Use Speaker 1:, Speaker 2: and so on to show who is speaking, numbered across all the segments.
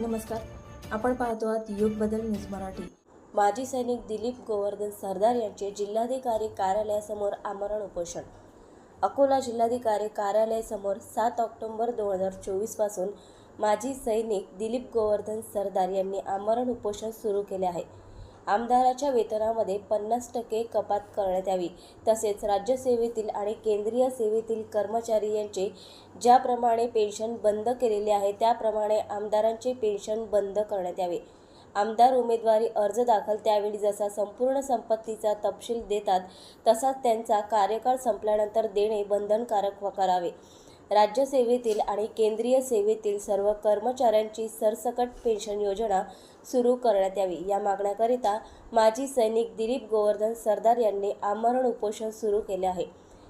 Speaker 1: नमस्कार. आपण पाहतो आहात युग बदल न्यूज मराठी. माजी सैनिक दिलीप गोवर्धन सरदार यांचे जिल्हाधिकारी कार्यालयासमोर आमरण उपोषण. अकोला जिल्हाधिकारी कार्यालयासमोर सात ऑक्टोबर दोन हजार चोवीसपासून माजी सैनिक दिलीप गोवर्धन सरदार यांनी आमरण उपोषण सुरू केले आहे. आमदाराच्या वेतनामध्ये पन्नास टक्के कपात करण्यात यावी. तसेच राज्यसेवेतील आणि केंद्रीय सेवेतील कर्मचारी यांचे ज्याप्रमाणे पेन्शन बंद केलेले आहे त्याप्रमाणे आमदारांचे पेन्शन बंद करण्यात यावे. आमदार उमेदवारी अर्ज दाखल त्यावेळी जसा संपूर्ण संपत्तीचा तपशील देतात तसाच त्यांचा कार्यकाळ संपल्यानंतर देणे बंधनकारक व करावे. राज्यसेवेतील आणि केंद्रीय सेवेतील सर्व कर्मचाऱ्यांची सरसकट पेन्शन योजना सुरू करण्यात यावी. या मागण्याकरिता माजी सैनिक दिलीप गोवर्धन सरदार यांनी आमरण उपोषण सुरू केले आहे.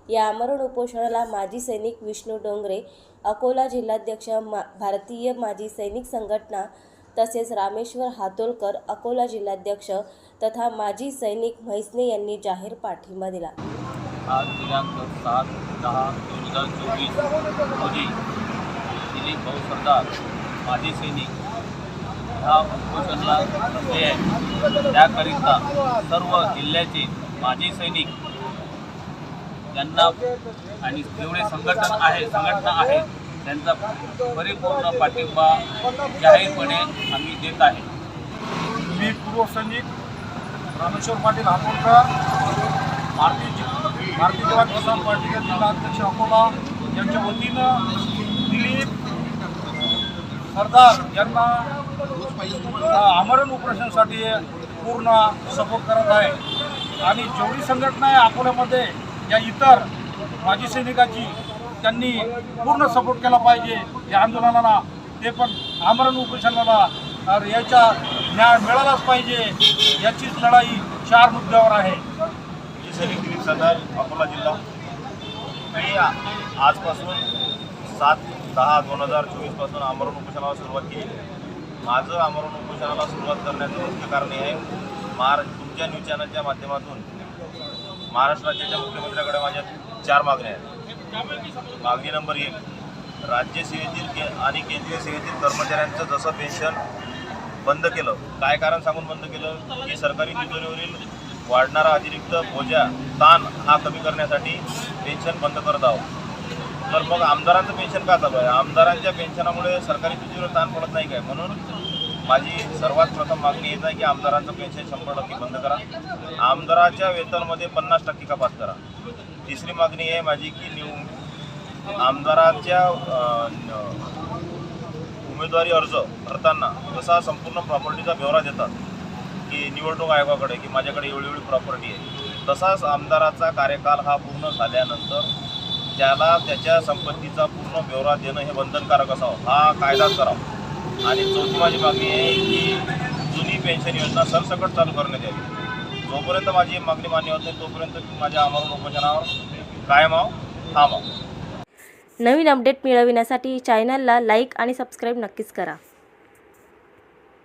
Speaker 1: या आमरण उपोषणाला माजी सैनिक विष्णू डोंगरे अकोला जिल्हाध्यक्ष मा भारतीय माजी सैनिक संघटना तसेच रामेश्वर हातोलकर अकोला जिल्हाध्यक्ष तथा माजी सैनिक म्हैसने यांनी जाहीर पाठिंबा दिला.
Speaker 2: आज दिनांक सात दहा दोन हजार चोवीस रोजी दिलीप भाऊ सरदार माजी सैनिक ह्या उपोषणला बसले आहे त्याकरिता सर्व जिल्ह्याचे माजी सैनिक त्यांना आणि जेवढे संघटन आहे संघटना आहे त्यांचा परिपूर्ण पाठिंबा जाहीरपणे आम्ही देत आहे.
Speaker 3: मी पूर्व सैनिक रामेश्वर पाटील हातोडकर भारतीय जवान किसान पार्टीचे जिल्हा अध्यक्ष अकोला यांच्या वतीनं दिलीप सरदार यांना आमरण ऑपरेशनसाठी पूर्ण सपोर्ट करत आहे. आणि जेवढी संघटना आहे अकोल्यामध्ये या इतर माजी सैनिकाची त्यांनी पूर्ण सपोर्ट केला पाहिजे. या आंदोलनाला ते पण आमरण उपोषणाला याचा न्याय मिळालाच पाहिजे. याचीच लढाई चार मुद्द्यावर आहे.
Speaker 4: मी सैनिक दिलीप सरदार अकोला जिल्हा मी आजपासून सात दहा दोन हजार चोवीसपासून आमरण उपोषणाला सुरुवात केली. माझं आमरण उपोषणाला सुरुवात करण्याचं मुख्य कारण हे आहे महारा तुमच्या न्यूज चॅनलच्या माध्यमातून महाराष्ट्र राज्याच्या मुख्यमंत्र्याकडे माझ्या चार मागण्या आहेत. मागणी नंबर एक राज्य सेवेतील के आणि केंद्रीय सेवेतील कर्मचाऱ्यांचं जसं पेन्शन बंद केलं. काय कारण सांगून बंद केलं? की सरकारी तिजोरीवरील वाढणारा अतिरिक्त बोजा ताण हा कमी करण्यासाठी पेन्शन बंद करत आहोत. तर मग आमदारांचं पेन्शन का चालू आहे? आमदारांच्या पेन्शनामुळे सरकारी तुझीवर ताण पडत नाही काय? म्हणून माझी सर्वात प्रथम मागणी येत आहे की आमदारांचं पेन्शन शंभर टक्के बंद करा. आमदाराच्या वेतनमध्ये पन्नास टक्के कपात करा. तिसरी मागणी आहे माझी की निव आमदाराच्या उमेदवारी अर्ज भरताना जसा संपूर्ण प्रॉपर्टीचा ब्यौरा देतात. की निवडणूक आयोगाकडे की माझ्याकडे एवढी एवढी प्रॉपर्टी आहे. तसाच आमदाराचा कार्यकाल हा पूर्ण झाल्यानंतर त्याला त्याच्या संपत्तीचा पूर्ण ब्यवरा देणं हे बंधनकारक असावं हा कायदा करावा. आणि चौथी माझी मागणी आहे की जुनी पेन्शन योजना सरसकट चालू करण्यात यावी. जोपर्यंत माझी मागणी मान्य होत नाही तोपर्यंत माझ्या आमरण उपोषणावर कायम आहो थांबाव
Speaker 1: नवीन अपडेट मिळविण्यासाठी चॅनलला लाईक आणि सबस्क्राईब नक्कीच करा.